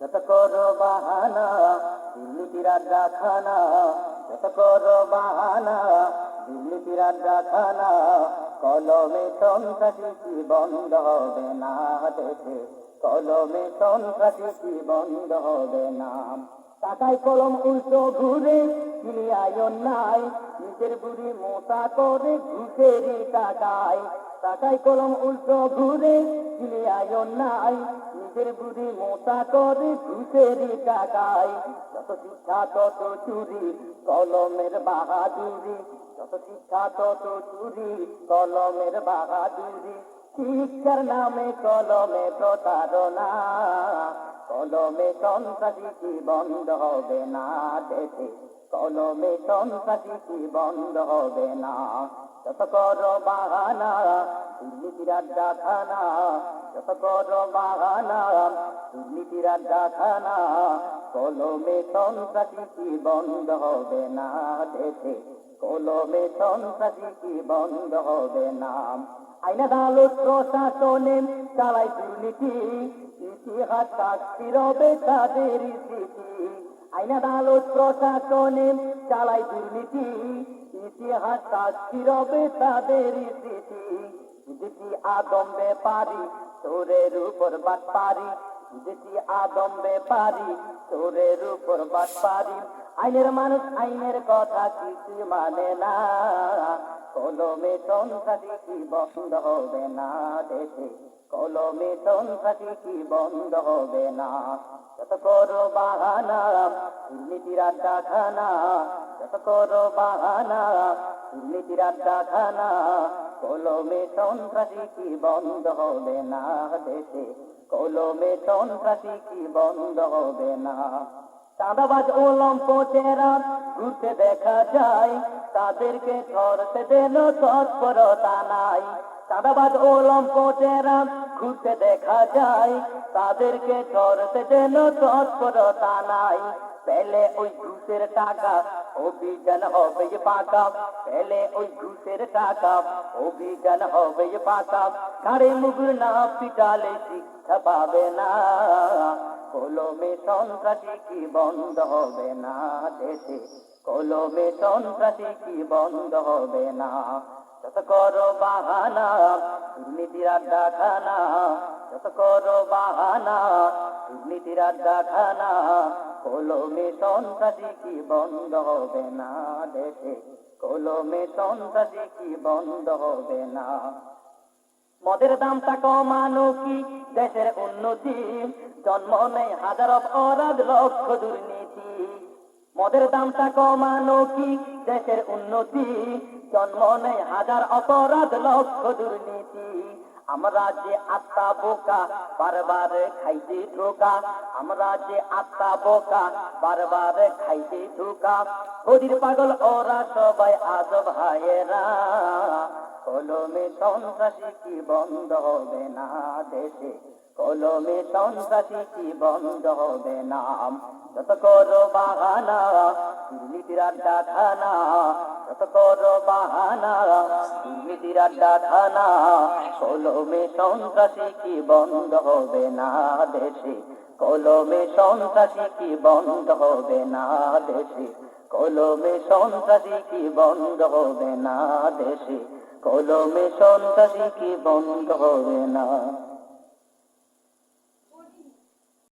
যত করো বাহানা দিল্লির আড্ডা খানা যত করো বাহানা দিল্লির আড্ডা খানা কলমে সন্ত্রাসী কি বন্ধ হবে না দেশে? কলমে সন্ত্রাসী কি বন্ধ হবে না? টাকায় কলম উল্টো ঘুরে কিলিয়ায় নাই নিজের বুড়ি মোটা করে ঘুষেরই টাকায়। টাকায় কলম উল্টো ঘুরে কিলিয়ায় নাই নিজের বুড়ি মোটা করে ঘুষেরই টাকায় যত শিক্ষা, তত চুরি, কলমের বাহাদুরি। যত শিক্ষা, তত চুরি, কলমের বাহাদুরি। শিক্ষার নামে কলমে প্রতারণা। কলমে সন্ত্রাসী কি বন্ধ হবে না দেশে? কলমে সন্ত্রাসী কি বন্ধ হবে না? যত কর বাহানা, দুর্নীতির আড্ডা খানা যত কর বাহানা কলমে কি বন্ধ হবে না? দেশে কলমে সন্ত্রাসী কি বন্ধ হবে না? আইনা আদালত প্রশাসনে চালাই দুর্নীতি ইতিহাস সাক্ষী রবে তাদের স্মৃতি। আইন আদালত প্রশাসনে চালাই দুর্নীতি ইতিহাস সাক্ষী রবে তাদের স্মৃতি। যেটি আদম ব্যাপারি চোরের উপর বাট পারি, যেটি আদম ব্যাপারি চোরের উপর বাট পারি। আইনের মানুষ আইনের কথা কিছু মানে না। কলমে সন্ত্রাসী কি বন্ধ হবে না দেশে। কলমে সন্ত্রাসী কি বন্ধ হবে না। যত করো বাহানা, দুর্নীতির আড্ডা খানা যত করো বাহানা দুর্নীতির আড্ডা খানা, কলমে সন্ত্রাসী কি বন্ধ হবে না দেশে? কলমে সন্ত্রাসী কি বন্ধ হবে না? চাঁদাবাজ ওলম পোচেরা ঘুরতে দেখা যায়, তাদেরকে ধরতে দেন তৎপরতা নাই। চাঁদাবাজ ওলম পোচেরা ঘুরতে দেখা যায়, তাদেরকে ধরতে দেন তৎপরতা নাই। পেলে ওই ঘুষের টাকা অভিযান হবে পাকা পেলে ওই ঘুষের টাকা। অভিযান হবে পাকা, কারে মুগুর না পিটালে শিক্ষা পাবে না। কলমে সন্ত্রাসী কি বন্ধ হবে না দেশে? কলমে সন্ত্রাসী কি বন্ধ হবে না? যত করো বাহানা, দুর্নীতির আড্ডা খানা যত করো বাহানা, দুর্নীতির আড্ডা খানা কলমে সন্ত্রাসী কি বন্ধ হবে না দেশে? কলমে সন্ত্রাসী কি বন্ধ হবে না? মদের দামটা কমানো কি দেশের উন্নতি? জন্ম নেই হাজার অপরাধ, লক্ষ দুর্নীতি। মদের দামটা কমানো কি দেশের উন্নতি? জন্ম নেই হাজার অপরাধ, লক্ষ দুর্নীতি। আমরা যে আত্মা বোকা, বারবার খাইতে ধোকা। আমরা যে আত্মা বোকা, বারবার খাইতে ধোকা। হরির পাগল, ওরা সবাই আজ ভাইয়েরা কলমে সন্ত্রাসী কি বন্ধ হবে না দেশে? কলমে সন্ত্রাসী কি বন্ধ হবে না? যত করো বাহানা দুর্নীতির আড্ডা খানা। যত করো বাহানা দুর্নীতির আড্ডা থানা কলমে সন্ত্রাসী কি বন্ধ হবে না দেশে? কলমে সন্ত্রাসী কি বন্ধ হবে না দেশে? কলমে সন্ত্রাসী কি বন্ধ হবে না দেশে? কলমে সন্ত্রাসী কি বন্ধ হবে না